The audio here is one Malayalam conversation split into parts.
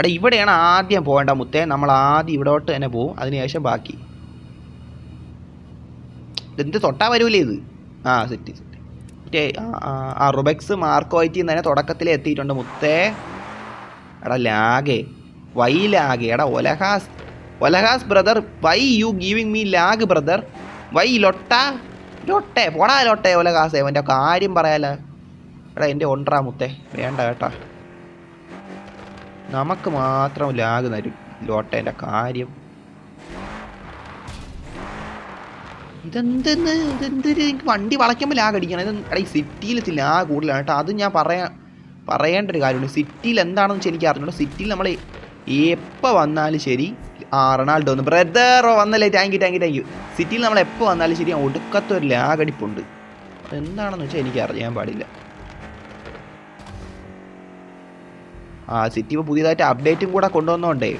എടാ ഇവിടെയാണ് ആദ്യം പോകേണ്ട മുത്തേ. നമ്മൾ ആദ്യം ഇവിടോട്ട് തന്നെ പോവും. അതിനുശേഷം ബാക്കി. എന്ത് തൊട്ടാ വരൂലേ ഇത്? ആ സെറ്റ് സെറ്റ് മറ്റേ ആ, റുബെക്സ് മാർക്ക് വൈറ്റിൽ തന്നെ തുടക്കത്തിൽ എത്തിയിട്ടുണ്ട് മുത്തേ. എടാ ലാഗേ. Why lag. എടാ ഒലഹാസ്. ഒലഹാസ് brother why you giving me lag brother why ലൊട്ട. ലൊട്ടെ. പോടാ ലൊട്ടെ ഒലഹാസ്. എന്റെ കാര്യം പറയാലോ. എടാ എന്റെ ഒണ്ടറാ മുത്തേ. വേണ്ട കേട്ടാ. നമുക്ക് മാത്രം ലാഗ് തരും. ലോട്ടേന്റെ കാര്യം. ഇതെന്തെന്ന്? ഇതെന്തൊരു എനിക്ക് വണ്ടി വളയ്ക്കുമ്പോൾ ലാഗ് അടിക്കണം. ഇത് എടാ ഈ സിറ്റിയിലെത്തി ലാഗ് കൂടുതലാണ് കേട്ടോ. അത് ഞാൻ പറയാ പറയേണ്ട ഒരു കാര്യമുണ്ട്. സിറ്റിയിൽ എന്താണെന്ന് വെച്ചാൽ എനിക്ക് അറിഞ്ഞുള്ളൂ സിറ്റിയിൽ നമ്മൾ എപ്പോൾ വന്നാലും ശരി ആ റൊണാൾഡോ ഒന്ന് ബ്രദറോ വന്നല്ലേ. Thank you thank you thank you സിറ്റിയിൽ നമ്മൾ എപ്പോൾ വന്നാലും ശരി ഒടുക്കത്തെ ഒരു ലാഗ് അടിപ്പുണ്ട്. എന്താണെന്ന് വെച്ചാൽ എനിക്ക് അറിയാൻ പാടില്ല. സിറ്റി ഇപ്പോൾ പുതിയതായിട്ട് അപ്ഡേറ്റും കൂടെ കൊണ്ടുവന്നോണ്ടേ.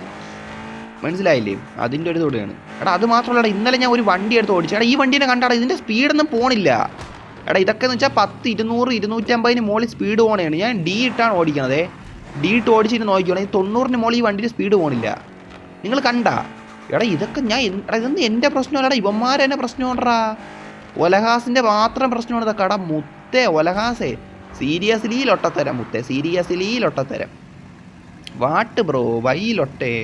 മനസ്സിലായില്ലേ? അതിന്റെ ഒരു തൊടിയാണ് എടാ അത് മാത്രമല്ല ഇന്നലെ ഞാൻ ഒരു വണ്ടി എടുത്ത് ഓടിച്ചു. എടാ ഈ വണ്ടീനെ കണ്ടാടാ ഇതിന്റെ സ്പീഡൊന്നും പോണില്ല. എടാ ഇതൊക്കെ എന്ന് വെച്ചാൽ പത്ത് ഇരുന്നൂറ് ഇരുന്നൂറ്റമ്പതിന് മുകളിൽ സ്പീഡ് പോകണേണ് ഞാൻ ഡി ഇട്ടാണ് ഓടിക്കുന്നത് ഡി ഇട്ട് ഓടിച്ചിട്ട് നോക്കിക്കോണേ തൊണ്ണൂറിന് മുകളിൽ ഈ വണ്ടിയിൽ സ്പീഡ് പോകണില്ല നിങ്ങൾ കണ്ടാ? എടാ ഇതൊക്കെ ഞാൻ എടാ ഇതൊന്നും എന്റെ പ്രശ്നമല്ലടാ ഇവന്മാരെ തന്നെ പ്രശ്നമുണ്ടാ ഒലഹാസിന്റെ മാത്രം പ്രശ്നമാണ് ഇതൊക്കെ. എടാ മുത്തേ ഒലഹാസേ. സീരിയസ്ലി ലൊട്ടത്തരം മുത്തേ. Seriously ലൊട്ടത്തരം. What bro? വൈലൊട്ടെ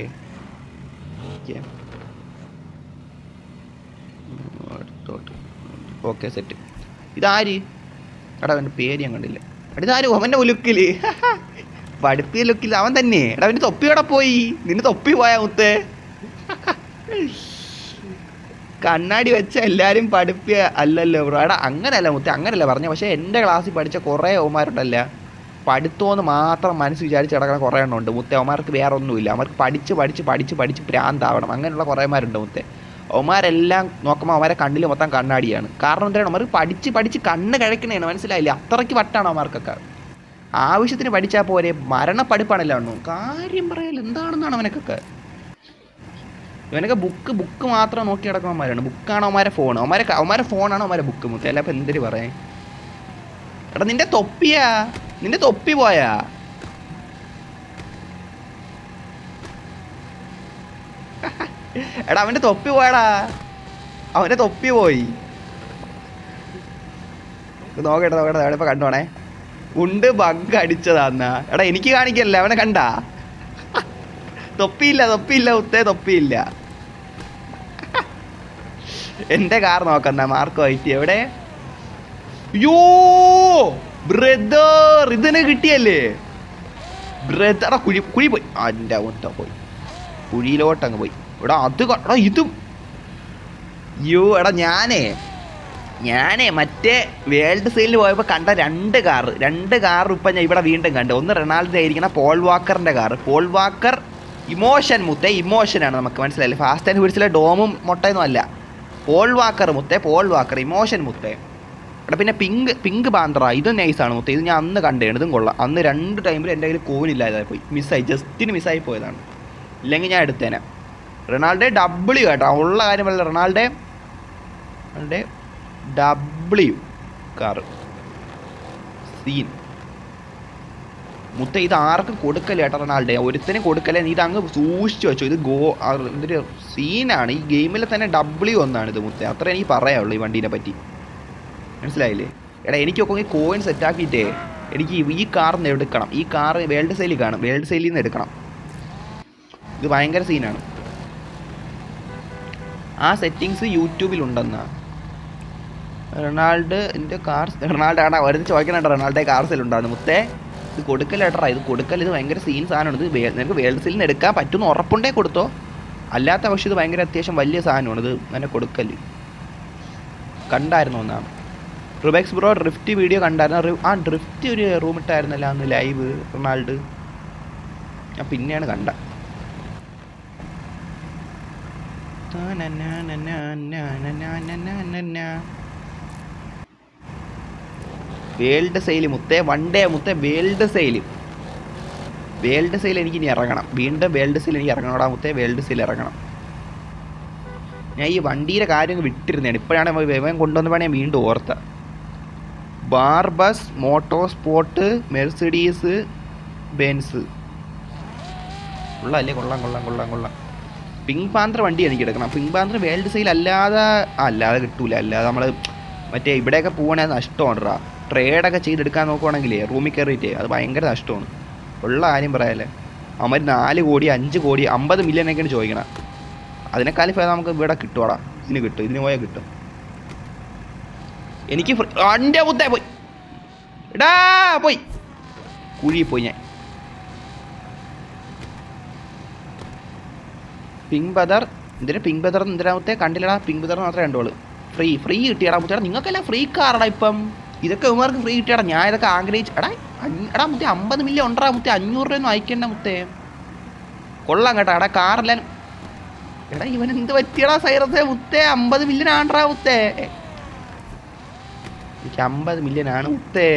okay set ഇതാര്? എടാ അവന്റെ പേര് ഞാൻ കണ്ടില്ല. എടാ ഇതാര്? അവന്റെ ഉലുക്കിൽ പഠിപ്പിയ ലുക്കിൽ അവൻ തന്നെ. എടാ അവന്റെ തൊപ്പി എവിടെ പോയി? നിന്റെ തൊപ്പി പോയാ മുത്തേ. കണ്ണാടി വെച്ച എല്ലാരും പഠിപ്പിയ അല്ലല്ലോ ബ്രോ. എടാ അങ്ങനെയല്ല മുത്തേ അങ്ങനെയല്ല പറഞ്ഞ. പക്ഷേ എന്റെ ക്ലാസ്സിൽ പഠിച്ച കുറേ ഓമാരുണ്ടല്ല പഠിത്തമെന്ന് മാത്രം മനസ്സ് വിചാരിച്ച് കിടക്കുന്ന കുറേ എണ്ണം ഉണ്ട് മുത്തേ അവന്മാർക്ക് വേറെ ഒന്നുമില്ല അവർക്ക് പഠിച്ച് പഠിച്ച് പഠിച്ച് പഠിച്ച് ഭ്രാന്താവണം അങ്ങനെയുള്ള കുറേമാരുണ്ട് മുത്തേ. അവന്മാരെല്ലാം നോക്കുമ്പോൾ അവരെ കണ്ണിൽ മൊത്തം കണ്ണാടിയാണ്. കാരണം എന്താണ്? അവന്മാർ പഠിച്ച് പഠിച്ച് കണ്ണ് കഴിക്കണേണ് മനസ്സിലായില്ല. അത്രയ്ക്ക് വട്ടാണ് അവന്മാർക്കൊക്കെ. ആവശ്യത്തിന് പഠിച്ചാൽ പോരെ. മരണപ്പടിപ്പാണല്ലോ അണ്ണു കാര്യം പറയാൽ എന്താണെന്നാണ് അവനക്കൊക്കെ. ഇവനൊക്കെ ബുക്ക് ബുക്ക് മാത്രം നോക്കി കിടക്കുന്നവന്മാരാണ് ബുക്കാണോ അവന്മാരെ ഫോൺ അവന്മാരെ അവന്മാരെ ഫോണാണ് അവന്മാരെ ബുക്ക് മുത്തേ. അല്ല അപ്പം എന്തൊരു പറയാൻ എടാ നിന്റെ തൊപ്പിയാ? നിന്റെ തൊപ്പി പോയാ? എടാ അവന്റെ തൊപ്പി പോയടാ. അവന്റെ തൊപ്പി പോയി. നോക്കട്ടെ നോക്കട്ടെ അവിടെ കണ്ടോണേ ഉണ്ട് ബഗ് അടിച്ചതാന്നാ. എടാ എനിക്ക് കാണിക്കല്ലേ അവനെ കണ്ടാ? തൊപ്പിയില്ല തൊപ്പിയില്ല ഉത്തേ തൊപ്പിയില്ല. എന്റെ കാർ നോക്കണ്ട മാർക്ക് വൈറ്റ് എവിടെ? യോ ബ്രദർ ഇതിന് കിട്ടിയല്ലേ? ബ്രദർ കുഴി കുഴി പോയി. അന്റെ മുട്ട പോയി. കുഴിയിലോട്ട് അങ്ങ് പോയി. എടാ അത് എടാ ഇത് യോ എടാ ഞാനേ ഞാനേ മറ്റേ വേൾഡ് സെയിലിൽ പോയപ്പോൾ കണ്ട രണ്ട് കാർ രണ്ട് കാർ ഇപ്പം ഞാൻ ഇവിടെ വീണ്ടും കണ്ടു. ഒന്ന് റൊണാൾഡോ ആയിരിക്കണം പോൾ വാക്കറിന്റെ കാർ പോൾ വാക്കർ ഇമോഷൻ മുത്തേ ഇമോഷനാണ് നമുക്ക് മനസ്സിലായില്ലേ? ഫാസ്റ്റ് ആൻഡ് ഫ്യൂരിയസിലെ ഡോമും മുട്ടയൊന്നും അല്ല. പോൾ വാക്കർ മുത്തേ പോൾ വാക്കർ ഇമോഷൻ മുത്തേ. എടാ പിന്നെ പിങ്ക് പിങ്ക് പാന്തറ. ഇത് നൈസാണ് മൊത്തം. ഇത് ഞാൻ അന്ന് കണ്ടേണ് ഇതും കൊള്ളാം. അന്ന് രണ്ട് ടൈമിൽ എന്റെ കയ്യിൽ കോവിനില്ലാതായി പോയി. മിസ്സായി ജസ്റ്റിന് മിസ്സായി പോയതാണ്. ഇല്ലെങ്കിൽ ഞാൻ എടുത്തേനെ. റൊണാൾഡോ ഡബ്ല്യു കേട്ടോ. ഉള്ള കാര്യമല്ല Ronaldo Ronaldo W car scene മുത്ത ഇത് ആർക്കും കൊടുക്കല്ലേ ഏട്ടാ റൊണാൾഡോ ഒരുത്തിനും കൊടുക്കല്ലേ. നീ ഇത് അങ്ങ് സൂക്ഷിച്ചു വെച്ചു. ഇത് ഗോ ഇതൊരു സീനാണ് ഈ ഗെയിമിൽ തന്നെ ഡബ്ല്യു ഒന്നാണ് ഇത് മുത്ത. അത്ര എനിക്ക് പറയാനുള്ളൂ ഈ വണ്ടീനെ പറ്റി. മനസ്സിലായില്ലേ? എടാ എനിക്കൊക്കെ കോയിൻ സെറ്റാക്കിയിട്ടേ എനിക്ക് ഈ കാറിന്ന് എടുക്കണം. ഈ കാർ വേൾഡ് സെയിലിൽ കാണും. വേൾഡ് സെയിലിൽ നിന്ന് എടുക്കണം. ഇത് ഭയങ്കര സീനാണ് ആ സെറ്റിങ്സ് യൂട്യൂബിലുണ്ടെന്നാ റൊണാൾഡ് എന്റെ കാർ റൊണാൾഡോ ആടാ വരുന്ന ചോദിക്കണേട്ടോ റൊണാൾഡോ കാർ സെയിൽ മുത്തേ ഇത് കൊടുക്കല്ലേട്ടാ ഇത് കൊടുക്കൽ ഇത് ഭയങ്കര സീൻ സാധനമാണ് ഇത് നിനക്ക് വേൾഡ് സെല്ലിന് എടുക്കാൻ പറ്റുമെന്ന് ഉറപ്പുണ്ടേ കൊടുത്തോ. അല്ലാത്ത പക്ഷേ ഇത് ഭയങ്കര അത്യാവശ്യം വലിയ സാധനമാണ്. ഇത് അങ്ങനെ കൊടുക്കൽ. കണ്ടായിരുന്നു ഒന്നാണ് റുബെക്സ് ബ്രോ ഡ്രിഫ്റ്റ് വീഡിയോ കണ്ടായിരുന്നു. ആ ഡ്രിഫ്റ്റ് ഒരു റൂം ഇട്ടായിരുന്നല്ലോ അന്ന് ലൈവ് റൊണാൾഡ്. ഞാൻ പിന്നെയാണ് കണ്ട. വേൾഡ് സെയിൽ മുത്തേ വൺ ഡേ മുത്തേ വേൾഡ് സെയിൽ വേൾഡ് സെയിൽ എനിക്ക് ഇനി ഇറങ്ങണം. വീണ്ടും വേൾഡ് സെയിൽ എനിക്ക് ഇറങ്ങണോടാ മുത്തേ വേൾഡ് സെയിൽ ഇറങ്ങണം. ഞാൻ ഈ വണ്ടിയുടെ കാര്യം വിട്ടിരുന്നതാണ്. ഇപ്പോഴാണ് ഇവൻ കൊണ്ടുവന്നപ്പോഴാണ് ഞാൻ വീണ്ടും ഓർത്ത Brabus moto sport Mercedes Benz. ഉള്ളതല്ലേ? കൊള്ളാം കൊള്ളാം കൊള്ളാം കൊള്ളാം. പിങ്ക് പാന്തർ വണ്ടി എനിക്ക് എടുക്കണം. പിങ്ക് പാന്തർ വേൾഡ് സെയിൽ അല്ലാതെ അല്ലാതെ കിട്ടൂല. അല്ലാതെ നമ്മൾ മറ്റേ ഇവിടെയൊക്കെ പോകണേ നഷ്ടമാണ് ട്രേഡൊക്കെ ചെയ്തെടുക്കാൻ നോക്കുവാണെങ്കിലേ റൂമിൽ കയറിയിട്ടേ അത് ഭയങ്കര നഷ്ടമാണ്. ഉള്ള ആരും പറയാല്ലേ? അവന്മാർ നാല് കോടി അഞ്ച് കോടി അമ്പത് മില്യനൊക്കെയാണ് ചോദിക്കണം. അതിനേക്കാളും നമുക്ക് ഇവിടെ കിട്ടുവാടാ. ഇതിന് കിട്ടും ഇതിന് പോയാൽ കിട്ടും. എനിക്ക് എന്റെ ബുദ്ധ പോയി. എടാ പോയി. കുഴി പോയി ഞാൻ. പിങ്ക് ബദർ എന്തിനാ പിങ് ബദർ എന്തിനാമത്തെ കണ്ടില്ലടാ പിങ് ബദർ മാത്രമേ കണ്ടോളൂ ഫ്രീ ഫ്രീ കിട്ടിയടാ മുത്തേടാ നിങ്ങൾക്കെല്ലാം ഫ്രീ കാറടാ ഇപ്പം. ഇതൊക്കെ ഇവർക്ക് ഫ്രീ കിട്ടിയടാ. ഞാൻ ഇതൊക്കെ ആഗ്രഹിച്ചു എടാ എടാ മുത്തേ അമ്പത് മില്യൺ ഉണ്ടാ മുത്തേ. അഞ്ഞൂറ് ഒന്നും അയക്കണ്ട മുത്തേ. കൊള്ളാം കേട്ടോ. എടാ കാറെല്ലാം എടാ ഇവൻ എന്ത് പറ്റിയടാ സൈറസേ മുത്തേ? അമ്പത് മില്യൺ ആണ്ടാ മുത്തേ. എനിക്ക് അമ്പത് മില്യൺ ആണ്. മുത്തേ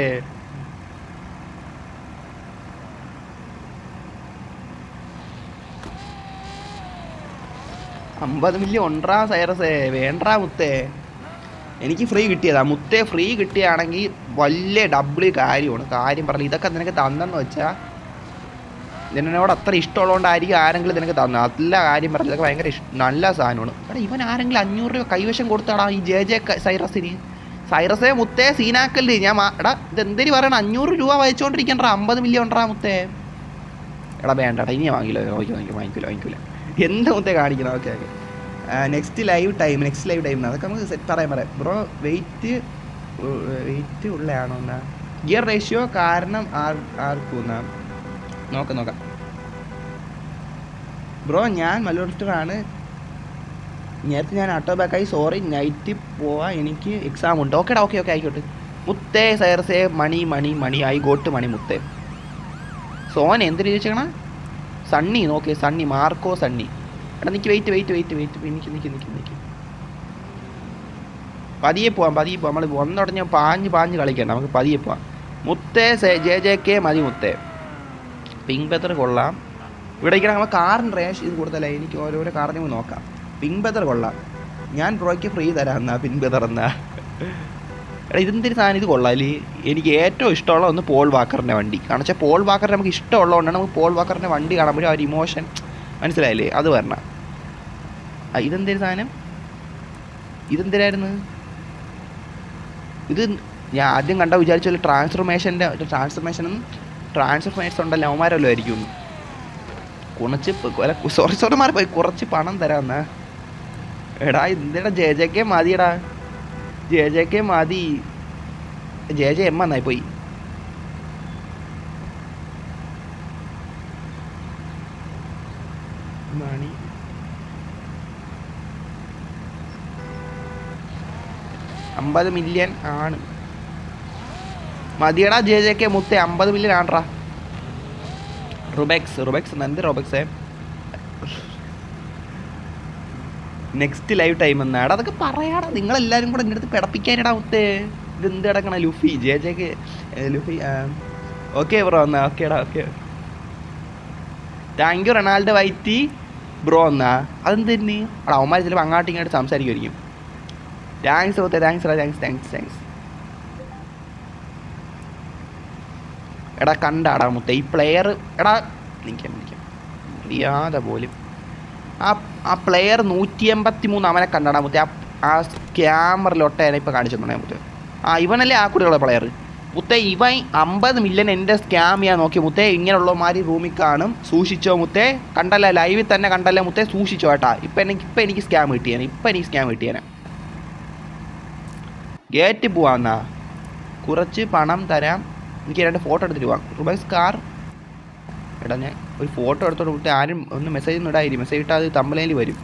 അമ്പത് മില്യൺ ഉണ്ടാ സൈറസേ. വേണ്ടാ മുത്തേ. എനിക്ക് ഫ്രീ കിട്ടിയതാ. മുത്തേ ഫ്രീ കിട്ടിയാണെങ്കിൽ വലിയ ഡബിൾ കാര്യമാണ്. കാര്യം പറഞ്ഞു ഇതൊക്കെ നിനക്ക് തന്നെന്ന് വെച്ചാൽ നിന്നോട് അത്ര ഇഷ്ടമുള്ളതുകൊണ്ടായിരിക്കും ആരെങ്കിലും നിനക്ക് തന്നെ. നല്ല കാര്യം പറഞ്ഞു ഇതൊക്കെ ഭയങ്കര ഇഷ്ടം നല്ല സാധനമാണ്. ഇവൻ ആരെങ്കിലും അഞ്ഞൂറ് രൂപ കൈവശം കൊടുത്താടാ ഈ ജെ ജെ സൈറസിന്. സൈറസേ മുത്തേ സീനാക്കല്ലേ? ഞാൻ എടാ ഇത് എന്തിനു പറയണം? അഞ്ഞൂറ് രൂപ വായിച്ചുകൊണ്ടിരിക്കണ്ട അമ്പത് മില്യൺ ഉണ്ടാ മുത്തേ. എടാ വേണ്ട ഇനി വാങ്ങിക്കില്ല. വാങ്ങിക്കില്ല വാങ്ങിക്കില്ല വാങ്ങിക്കില്ല എന്താ മുത്തേ കാണിക്കണം? Okay okay. Next live time next live time അതൊക്കെ നമുക്ക് സെറ്റ് പറയാൻ പറയാം. ബ്രോ വെയിറ്റ് വെയിറ്റ് ഉള്ളതാണോ എന്നാ? ഗിയർ റേഷ്യോ കാരണം ആർ ആർക്കും എന്നാ നോക്കാം നോക്കാം. ബ്രോ ഞാൻ മലൂർസ്റ്ററാണ് നേരത്തെ ഞാൻ ഓട്ടോ ബാക്കായി സോറി നൈറ്റ് പോവാ. എനിക്ക് എക്സാം ഉണ്ട്. ഓക്കേടാ ഓക്കെ ഓക്കെ ആയിക്കോട്ടെ. മുത്തേ സൈറസേ മണി മണി മണി. ഐ ഗോട്ട് മണി മുത്തേ. സോന എന്തിനു ചോദിച്ചേക്കണ സണ്ണി നോക്കേ. സണ്ണി മാർക്കോ സണ്ണി. എടാ നിക്ക് വെയിറ്റ് വെയിറ്റ് വെയിറ്റ് വെയിറ്റ് നിക്ക് നിൽക്ക് നിൽക്ക് നിൽക്ക് പതിയെ പോവാം പതിയെ പോവാം. നമ്മൾ വന്നുടഞ്ഞ പാഞ്ഞ് പാഞ്ഞ് കളിക്കണ്ട. നമുക്ക് പതിയെ പോവാം. മുത്തേ ജെ ജെ കെ മതി മുത്തേ. പിങ്ക് ബെത്തർ കൊള്ളാം. ഇവിടെ ഇരിക്കണം നമ്മൾ കാറിന് റേഷ് ഇത് കൂടുതലായി എനിക്ക് ഓരോരോ കാറിനെ നോക്കാം. ബെത്തർ കൊള്ളാം. ഞാൻ ബ്രോയ്ക്ക് ഫ്രീ തരാം പിൻബദർ ബെത്തർ എന്നാ എടാ ഇതെന്തൊരു സാധനം ഇത് കൊള്ളാൽ എനിക്ക് ഏറ്റവും ഇഷ്ടമുള്ള ഒന്ന് പോൾ വാക്കറിന്റെ വണ്ടി. കാരണം വെച്ചാൽ പോൾ വാക്കറിനെ നമുക്ക് ഇഷ്ടമുള്ളതുകൊണ്ടാണ് നമുക്ക് പോൾ വാക്കറിന്റെ വണ്ടി കാണുമ്പോഴും ആ ഒരു ഇമോഷൻ മനസ്സിലായില്ലേ? അത് ആ ഇതെന്തൊരു സാധനം? ഇതെന്തിനായിരുന്നു? ഇത് ഞാൻ ആദ്യം കണ്ട വിചാരിച്ച ട്രാൻസ്ഫർമേഷന്റെ ട്രാൻസ്ഫർമേഷനും ട്രാൻസ്ഫർമേഷൻ ഉണ്ടല്ലോ അവന്മാരല്ലോ ആയിരിക്കും. കുറച്ച് സോറി സോറി പോയി കുറച്ച് പണം തരാമെന്നാ എടാ എന്തിനാ ജെ ജെ കെ മതിയെടാ. ജെ ജെ കെ മതി. ജെ ജെ എം എന്നായി പോയി. മണി. അമ്പത് മില്യൺ ആണ്. മതിയടാ ജെ ജെ കെ മുത്തേ അമ്പത് മില്യൺ ആണ്ട്രാ. റുബെക്സ് റുബെക്സ് എന്ത് റോബെക്സേ? നെക്സ്റ്റ് ലൈവ് ടൈം എന്നാടാ അതൊക്കെ പറയാടാ. നിങ്ങളെല്ലാവരും കൂടെ എന്റെ അടുത്ത് പിടപ്പിക്കാനിടാ മുത്തേ. എന്ത് കിടക്കണ Luffy? J J K Luffy okay bro എന്നാ ഓക്കേടാ ഓക്കെ താങ്ക് യു റൊണാൾഡോ വൈറ്റി. ബ്രോ എന്നാ. അതെന്ത് തന്നെ അവിടെ അവന്മാർ ചിലപ്പോൾ അങ്ങോട്ടും ഇങ്ങോട്ട് സംസാരിക്കുമായിരിക്കും താങ്ക്സ് ഓത്തെ താങ്ക്സ് എടാ താങ്ക്സ് താങ്ക്സ് താങ്ക്സ് എടാ കണ്ടാടാ മുത്ത. ഈ പ്ലെയർ എടാ നിൽക്കാം നിൽക്കാം അറിയാതെ പോലും. ആ ആ പ്ലെയർ നൂറ്റി എൺപത്തി മൂന്ന് അവനെ കണ്ടാൽ മുത്തേ. ആ ആ ക്യാമറയിലൊട്ടേനെ ഇപ്പോൾ കാണിച്ചിട്ടുണ്ടെ മുത്തേ. ആ ഇവനല്ലേ ആ കുട്ടികളുടെ പ്ലെയർ മുത്തേ ഇവൻ അമ്പത് മില്യൺ എന്റെ സ്കാം നോക്കി. മുത്തേ ഇങ്ങനെയുള്ളമാതിരി റൂമിൽ കാണും. സൂക്ഷിച്ചോ മുത്തേ? കണ്ടല്ല ലൈവിൽ തന്നെ കണ്ടല്ലേ മുത്തേ? സൂക്ഷിച്ചോ കേട്ടാ ഇപ്പം എനിക്ക് ഇപ്പം എനിക്ക് സ്കാം കിട്ടിയാണ് ഇപ്പം എനിക്ക് സ്കാം കിട്ടിയാണ് ഗേറ്റ് പോവാന്നാ. കുറച്ച് പണം തരാം. എനിക്ക് രണ്ട് ഫോട്ടോ എടുത്തിട്ട് പോവാം. റുബൈസ് കാർ എടാ ഞാൻ ഒരു ഫോട്ടോ എടുത്തോട്ട് കൂട്ടി ആരും ഒന്ന് മെസ്സേജ് ഒന്നും ഇടാതിരി. മെസ്സേജ് ഇട്ടാൽ അത് തമ്പലയിൽ വരും.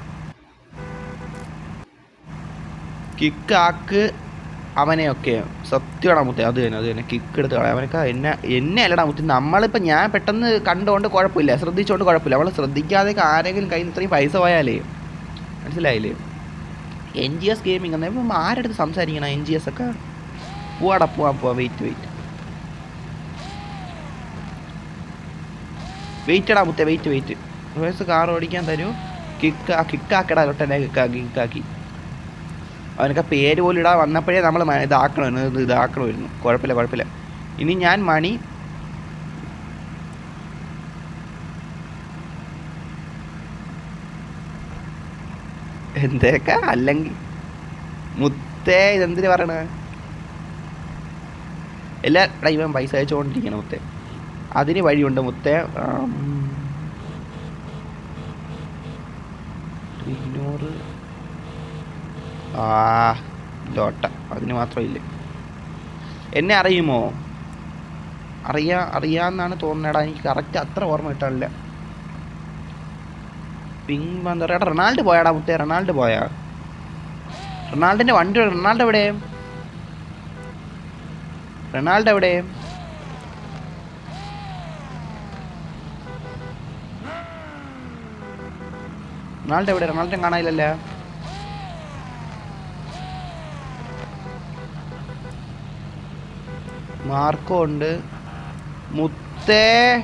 കിക്ക് ആക്ക് അവനെയൊക്കെ. സത്യമാണോ മുത്തേ? അത് തന്നെ അത് തന്നെ. കിക്ക് എടുത്ത് കളയാം. അവനൊക്കെ എന്നെ എന്നെ അല്ലടാ മുത്തി. നമ്മളിപ്പോൾ ഞാൻ പെട്ടെന്ന് കണ്ടുകൊണ്ട് കുഴപ്പമില്ല ശ്രദ്ധിച്ചുകൊണ്ട് കുഴപ്പമില്ല അവൾ ശ്രദ്ധിക്കാതെ ആരെങ്കിലും കയ്യിൽ ഇത്രയും പൈസ പോയാലേ? മനസ്സിലായില്ലേ? എൻ ജി എസ് ഗെയിമിംഗ് ആരുടെ ആരെടുത്ത് സംസാരിക്കണം? എൻ ജി എസ് ഒക്കെ? പോവാടാ പോവാം പോവാം. വെയിറ്റ് വെയിറ്റ് വെയിറ്റ് ഇടാ മുത്തേ വെയിറ്റ് വെയിറ്റ് വയസ്സ് കാർ ഓടിക്കാൻ തരൂ. കിക്ക് ആ കിക്കാക്കടാ ലൊട്ടനെ കിക്കാക്കി കിക്കാക്കി അവനൊക്കെ പേര് പോലും ഇടാൻ വന്നപ്പോഴേ നമ്മൾ ഇതാക്കണമായിരുന്നു ഇതാക്കണമായിരുന്നു. കുഴപ്പമില്ല കുഴപ്പമില്ല. ഇനി ഞാൻ മണി എന്തേക്കാ? അല്ലെങ്കിൽ മുത്തേ ഇതെന്തിനു പറയണേ? എല്ലാ ഇവൻ പൈസ അയച്ചുകൊണ്ടിരിക്കണം മുത്തേ. അതിന് വഴിയുണ്ട് മുത്തേ. ഇരുന്നൂറ്. അതിന് മാത്രമില്ല. എന്നെ അറിയുമോ? അറിയാ അറിയാന്നാണ് തോന്നുന്നേടാ എനിക്ക് കറക്റ്റ് അത്ര ഓർമ്മ കിട്ടാനില്ല. പിങ് എടാ റൊണാൾഡ് പോയാടാ മുത്തേ. റൊണാൾഡ് പോയാ? റൊണാൾഡിന്റെ വണ്ടി? റൊണാൾഡ് എവിടെ റൊണാൾഡ് എവിടെ റൊണാൾഡ് എവിടെ? റൊണാൾഡോ കാണാനില്ലല്ലോ. മാർക്കോ ഉണ്ട്. മുത്തേ.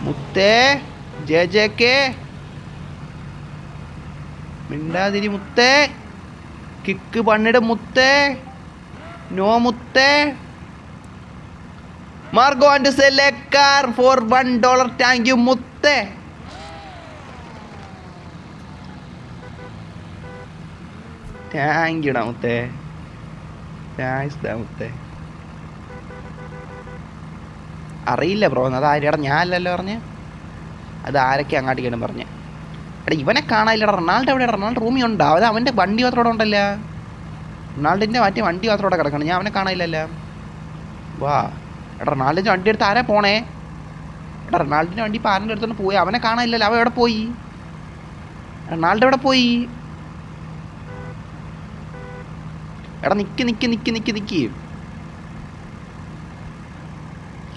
മുത്തേ. J J K. മിണ്ടാതിരി മുത്തേ. കിക്ക് പണ്ണിട് മുത്തേ. നോ മുത്തേ. Marco and സെലക്കാർ car four one dollar thank you മുത്തേ. താങ്ക് യുടാ മുത്തേ താങ്ക്സ് മുത്തേ അറിയില്ല ബ്രോ അത് ആര്യടാ ഞാനല്ലല്ലോ പറഞ്ഞ്. അത് ആരൊക്കെ അങ്ങാട്ടേക്കാണ് പറഞ്ഞ്. എടാ ഇവനെ കാണാനില്ലടാ. റൊണാൾഡോ എവിടെ റൊണാൾഡോ റൂമിൽ ഉണ്ടോ? അത് അവന്റെ വണ്ടി മാത്രം അവിടെ ഉണ്ടല്ല. റൊണാൾഡിന്റെ മറ്റേ വണ്ടി മാത്രം അവിടെ കിടക്കണം. ഞാൻ അവനെ കാണാനില്ലല്ലോ. വാ. എടാ റൊണാൾഡിന്റെ വണ്ടി എടുത്ത് ആരാ പോണേ? എടാ റൊണാൾഡിന്റെ വണ്ടി ആരുടെ അടുത്തോണ്ട് പോയി? അവനെ കാണാനില്ലല്ലോ. അവൻ എവിടെ പോയി? റൊണാൾഡോ എവിടെ പോയി? എടാ നിക്ക് നിക്ക് നിക്ക് നിക്ക് നിക്ക്.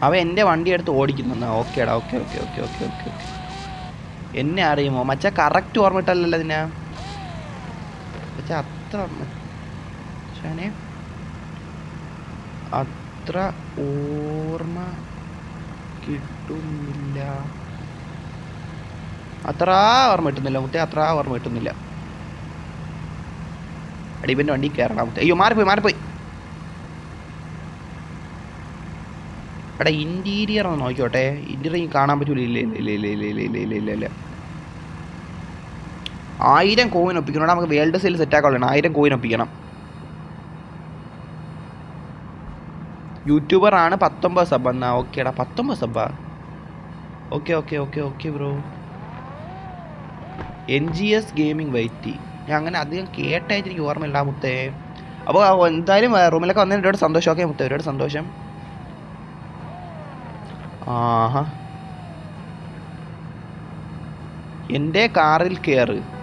അവ എന്റെ വണ്ടി എടുത്ത് ഓടിക്കുന്നു. ഓക്കെ എടാ okay okay okay okay okay okay. എന്നെ അറിയുമോ? മച്ച കറക്റ്റ് ഓർമ്മയിട്ടല്ലല്ലോ അതിനാ മച്ച അത്ര മച്ചാനെ. അത്ര ഓർമ്മ കിട്ടുന്നില്ല. അത്ര ഓർമ്മ കിട്ടുന്നില്ല മുത്തേ. അത്ര ഓർമ്മ കിട്ടുന്നില്ല. അടിപ്പന്റെ വണ്ടി കയറണം അയ്യോ മാറിപ്പോയി മാറിപ്പോയി. എടാ ഇന്റീരിയർ ഒന്ന് നോക്കിയോട്ടെ ഇന്റീരിയർ കാണാൻ പറ്റൂല. ഇല്ല ഇല്ല ഇല്ല ഇല്ല ഇല്ല ഇല്ല ഇല്ല ഇല്ല ഇല്ല. ആയിരം കോയിൻ ഒപ്പിക്കണം. നമുക്ക് വേൾഡ് സെയിൽ സെറ്റ് ആക്കാൻ ആയിരം കോയിൻ ഒപ്പിക്കണം. യൂട്യൂബർ ആണ് പത്തൊമ്പത് സബ് എന്നാ. ഓക്കേടാ പത്തൊമ്പത് സബ്ബാ okay okay okay okay bro N G S gaming വൈറ്റി ഞാൻ അങ്ങനെ അധികം കേട്ടായിട്ട് എനിക്ക് ഓർമ്മയില്ല മുത്തേ. അപ്പോൾ എന്തായാലും റൂമിലൊക്കെ വന്നതിന് ഒരുപാട് സന്തോഷം ഓക്കെ മുത്തേ. ഒരുപാട് സന്തോഷം. ആഹാ. എന്റെ കാറിൽ കയറ്